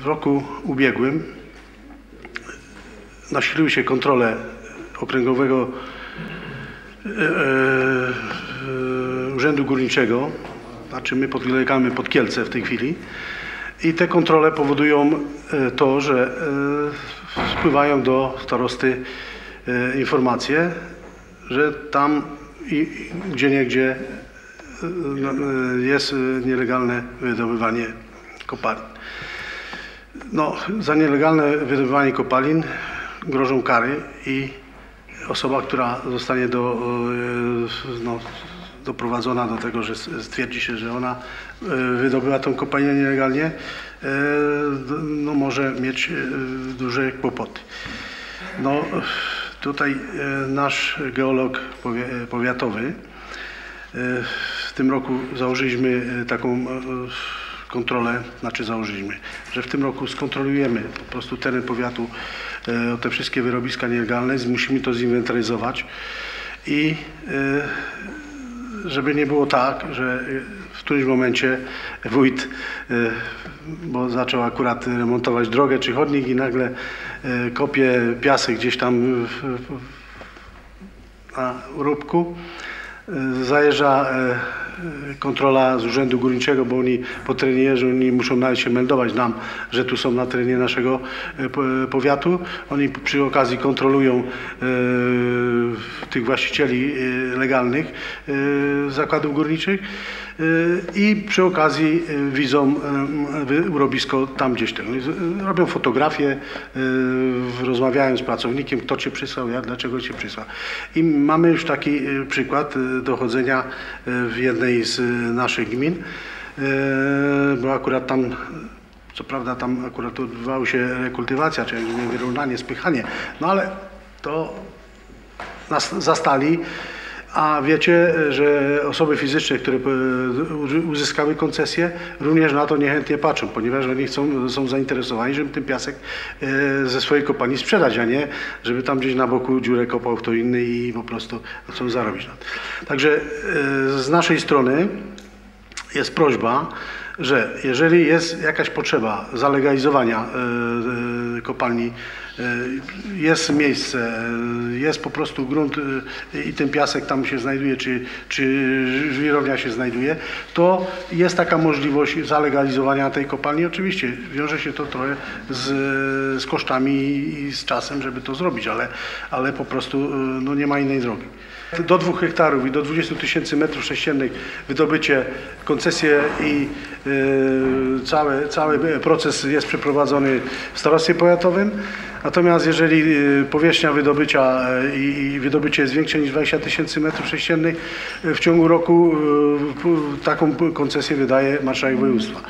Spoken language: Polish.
W roku ubiegłym nasiliły się kontrole Okręgowego e, e, Urzędu Górniczego, znaczy my podlegamy pod Kielce w tej chwili i te kontrole powodują e, to, że spływają do starosty informacje, że tam i, gdzie niegdzie e, no, jest nielegalne wydobywanie kopalin. No, za nielegalne wydobywanie kopalin grożą kary i osoba, która zostanie do, e, no, doprowadzona do tego, że stwierdzi się, że ona e, wydobyła tą kopalinę nielegalnie, e, no, może mieć duże kłopoty. No, tutaj nasz geolog powiatowy w tym roku założyliśmy taką kontrolę, znaczy założyliśmy, że w tym roku skontrolujemy po prostu teren powiatu, e, te wszystkie wyrobiska nielegalne, musimy to zinwentaryzować i e, żeby nie było tak, że w którymś momencie wójt, e, bo zaczął akurat remontować drogę czy chodnik i nagle e, kopie piasek gdzieś tam na róbku. E, Zajeżdża e, e, kontrola z Urzędu Górniczego, bo oni po jeżdżą, oni muszą nawet się meldować nam, że tu są na terenie naszego e, po- powiatu. Oni przy okazji kontrolują e, tych właścicieli e, legalnych e, zakładów górniczych e, i przy okazji e, widzą e, urobisko tam gdzieś Robią fotografie, e, rozmawiają z pracownikiem, kto cię przysłał, jak, dlaczego cię przysłał. I mamy już taki e, przykład e, dochodzenia e, w jednej z e, naszych gmin, e, bo akurat tam co prawda tam akurat odbywało się rekultywacja, czyli wyrównanie, spychanie, no ale to nas zastali, a wiecie, że osoby fizyczne, które e, uzy- uzyskały koncesję, również na to niechętnie patrzą, ponieważ oni chcą, są zainteresowani, żeby ten piasek e, ze swojej kopalni sprzedać, a nie żeby tam gdzieś na boku dziurę kopał kto inny i po prostu chcą zarobić na tym. Także e, z naszej strony jest prośba, że jeżeli jest jakaś potrzeba zalegalizowania kopalni, jest miejsce, e, jest po prostu grunt e, i ten piasek tam się znajduje, czy, czy żwirownia się znajduje, to jest taka możliwość zalegalizowania tej kopalni. Oczywiście wiąże się to trochę z, z kosztami i z czasem, żeby to zrobić, ale, ale po prostu e, no, nie ma innej drogi. Do 2 hektarów i do 20 tysięcy metrów sześciennych wydobycie, koncesje i e, cały, cały proces jest przeprowadzony w starostwie powiatowym. Natomiast jeżeli e, powierzchnia wydobycia e, i, wydobycie jest większe niż 20 tysięcy metrów sześciennych, e, w ciągu roku taką koncesję wydaje marszałek województwa.